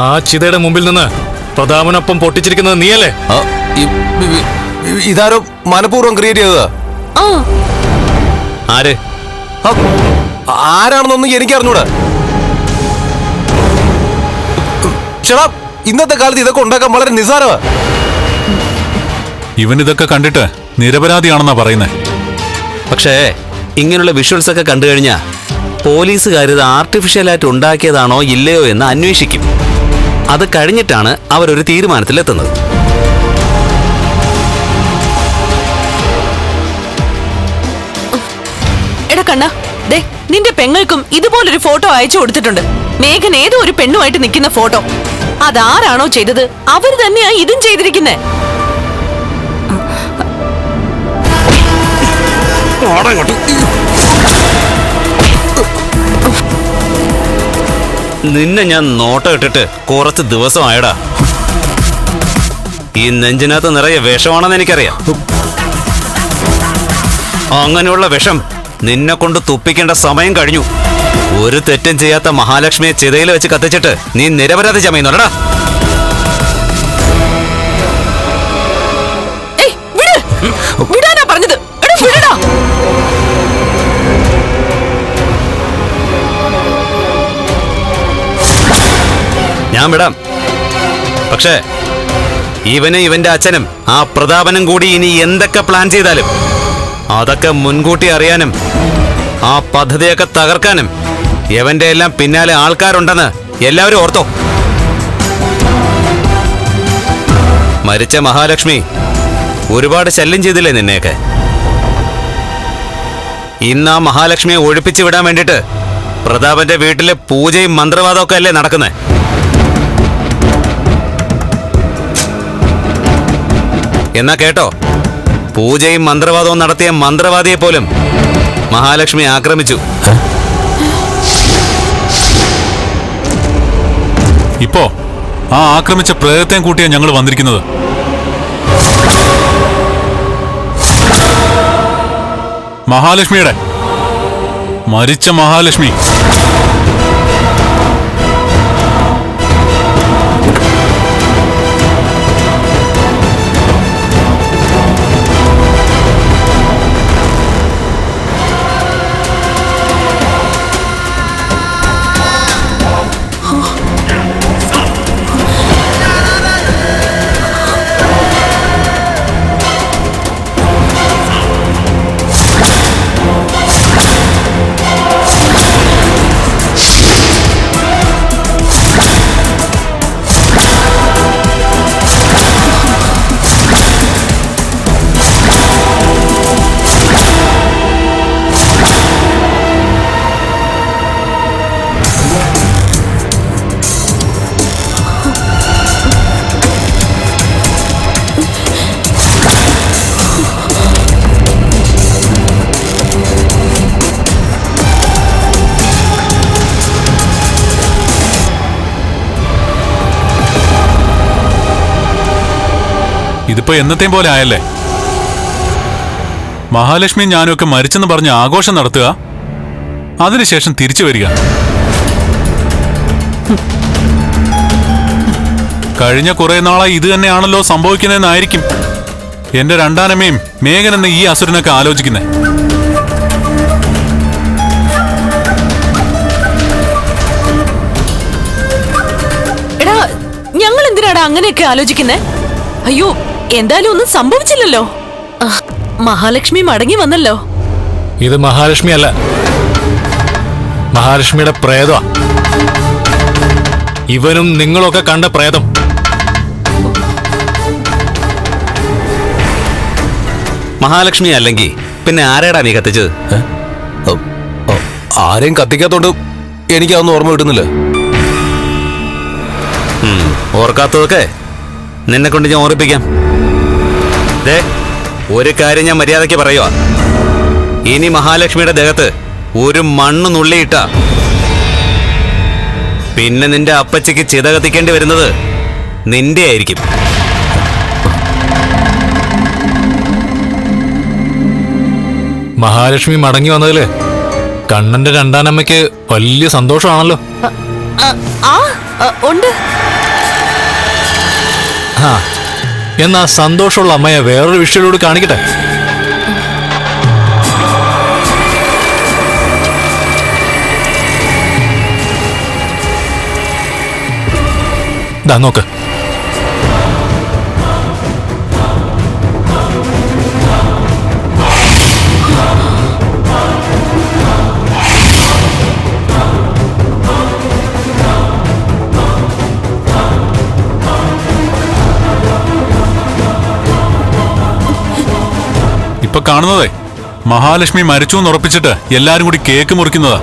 ആ ചിതയുടെ മുമ്പിൽ നിന്ന് പ്രതാപനൊപ്പം പൊട്ടിച്ചിരിക്കുന്നത് നീയല്ലേ? ആ, ഇ- ഇ- ഇ- ഇതാരോ മനഃപൂർവം ക്രിയേറ്റ് ചെയ്തതാ? ആ. ആര്? ആ, ആരാണെന്നൊന്നും എനിക്ക് അറിഞ്ഞൂടാ ഇന്നത്തെ കാലത്ത് ഇതൊക്കെ ഉണ്ടാക്കാൻ വളരെ നിസ്സാരമാ. ഇവൻ ഇതൊക്കെ കണ്ടിട്ട് നിരപരാധിയാണെന്നാ പറയുന്നേ. പക്ഷേ ഇങ്ങനെയുള്ള വിഷ്വൽസ് ഒക്കെ കണ്ടു കഴിഞ്ഞാൽ പോലീസുകാർ ഇത് ആർട്ടിഫിഷ്യലായിട്ട് ഉണ്ടാക്കിയതാണോ ഇല്ലയോ എന്ന് അന്വേഷിക്കും. അത് കഴിഞ്ഞിട്ടാണ് അവരൊരു തീരുമാനത്തിലെത്തുന്നത്. കണ്ണ ദേ നിന്റെ പെങ്ങൾക്കും ഇതുപോലൊരു ഫോട്ടോ അയച്ചു കൊടുത്തിട്ടുണ്ട്. മേഘൻ ഏതോ ഒരു പെണ്ണുമായിട്ട് നിൽക്കുന്ന ഫോട്ടോ. അതാരാണോ ചെയ്തത്? അവർ തന്നെയാ ഇതും ചെയ്തിരിക്കുന്നേ. നിന്നെ ഞാൻ നോട്ടം ഇട്ടിട്ട് കുറച്ച് ദിവസമായടാ. ഈ നെഞ്ചിനകത്ത് നിറയെ വിഷമാണെന്ന് എനിക്കറിയാം. അങ്ങനെയുള്ള വിഷം നിന്നെ കൊണ്ട് തുപ്പിക്കേണ്ട സമയം കഴിഞ്ഞു. ഒരു തെറ്റും ചെയ്യാത്ത മഹാലക്ഷ്മിയെ ചിതയിൽ വെച്ച് കത്തിച്ചിട്ട് നീ നിരപരാധി ചമയുന്നുണ്ടടാ ഞാൻ വിടാം. പക്ഷേ ഇവനും ഇവന്റെ അച്ഛനും ആ പ്രതാപനും കൂടി ഇനി എന്തൊക്കെ പ്ലാൻ ചെയ്താലും അതൊക്കെ മുൻകൂട്ടി അറിയാനും ആ പദ്ധതിയൊക്കെ തകർക്കാനും ഇവന്റെ എല്ലാം പിന്നാലെ ആൾക്കാരുണ്ടെന്ന് എല്ലാവരും ഓർത്തോ. മരിച്ച മഹാലക്ഷ്മി ഒരുപാട് ശല്യം ചെയ്തില്ലേ നിന്നെയൊക്കെ? ഇന്ന് ആ മഹാലക്ഷ്മിയെ ഒഴിപ്പിച്ചു വിടാൻ വേണ്ടിയിട്ട് പ്രതാപന്റെ വീട്ടിലെ പൂജയും മന്ത്രവാദവും ഒക്കെ അല്ലേ നടക്കുന്നേ? എന്നാ കേട്ടോ? പൂജയും മന്ത്രവാദവും നടത്തിയ മന്ത്രവാദിയെ പോലും മഹാലക്ഷ്മി ആക്രമിച്ചു. ഇപ്പോ ആ ആക്രമിച്ച പ്രേതത്തെയും കൂട്ടിയാ ഞങ്ങൾ വന്നിരിക്കുന്നത്. മഹാലക്ഷ്മിയുടെ. മരിച്ച മഹാലക്ഷ്മി. ഇതിപ്പോ എന്നത്തെയും പോലെ ആയല്ലേ? മഹാലക്ഷ്മി ഞാനൊക്കെ മരിച്ചെന്ന് പറഞ്ഞ് ആഘോഷം നടത്തുക? അതിനുശേഷം തിരിച്ചു വരിക. കഴിഞ്ഞ കുറെ നാളായി ഇത് തന്നെയാണല്ലോ സംഭവിക്കുന്നതെന്നായിരിക്കും എന്റെ രണ്ടാനമ്മയും മേഘൻ എന്ന ഈ അസുരനൊക്കെ ആലോചിക്കുന്നത് ഞങ്ങൾ എന്തിനാടാ അങ്ങനെയൊക്കെ ആലോചിക്കുന്നേ? അയ്യോ എന്തായാലും ഒന്നും സംഭവിച്ചില്ലല്ലോ. മഹാലക്ഷ്മി മടങ്ങി വന്നല്ലോ. ഇത് മഹാലക്ഷ്മി അല്ല. മഹാലക്ഷ്മിയുടെ പ്രേതമാ ഇവനും നിങ്ങളൊക്കെ കണ്ട പ്രേതം. മഹാലക്ഷ്മി അല്ലെങ്കിൽ പിന്നെ ആരേടാ നീ കത്തിച്ചത്? ആരെയും കത്തിക്കാത്തോണ്ട് എനിക്കതൊന്നും ഓർമ്മ കിട്ടുന്നില്ല. ഓർക്കാത്തതൊക്കെ നിന്നെ കൊണ്ട് ഞാൻ ഓർപ്പിക്കാം ഒരു കാര്യം ഞാൻ മര്യാദയ്ക്ക് പറയുക ഇനി മഹാലക്ഷ്മിയുടെ ദേഹത്ത് ഒരു മണ്ണ് നുള്ളിയിട്ട. പിന്നെ നിന്റെ അപ്പച്ചയ്ക്ക് ചിത കത്തിക്കേണ്ടി വരുന്നത് നിന്റെ ആയിരിക്കും. മഹാലക്ഷ്മി മടങ്ങി വന്നതിൽ കണ്ണന്റെ രണ്ടാനമ്മയ്ക്ക് വലിയ സന്തോഷമാണല്ലോ. ഉണ്ട്. ആ എന്നാ സന്തോഷമുള്ള അമ്മയെ വേറൊരു വിഷയിലൂടെ കാണിക്കട്ടെ? ദാ നോക്ക്. കാണുന്നതേ? മഹാലക്ഷ്മി മരിച്ചു എന്ന് ഉറപ്പിച്ചിട്ട് എല്ലാരും കൂടി കേക്ക് മുറിക്കുന്നതാ.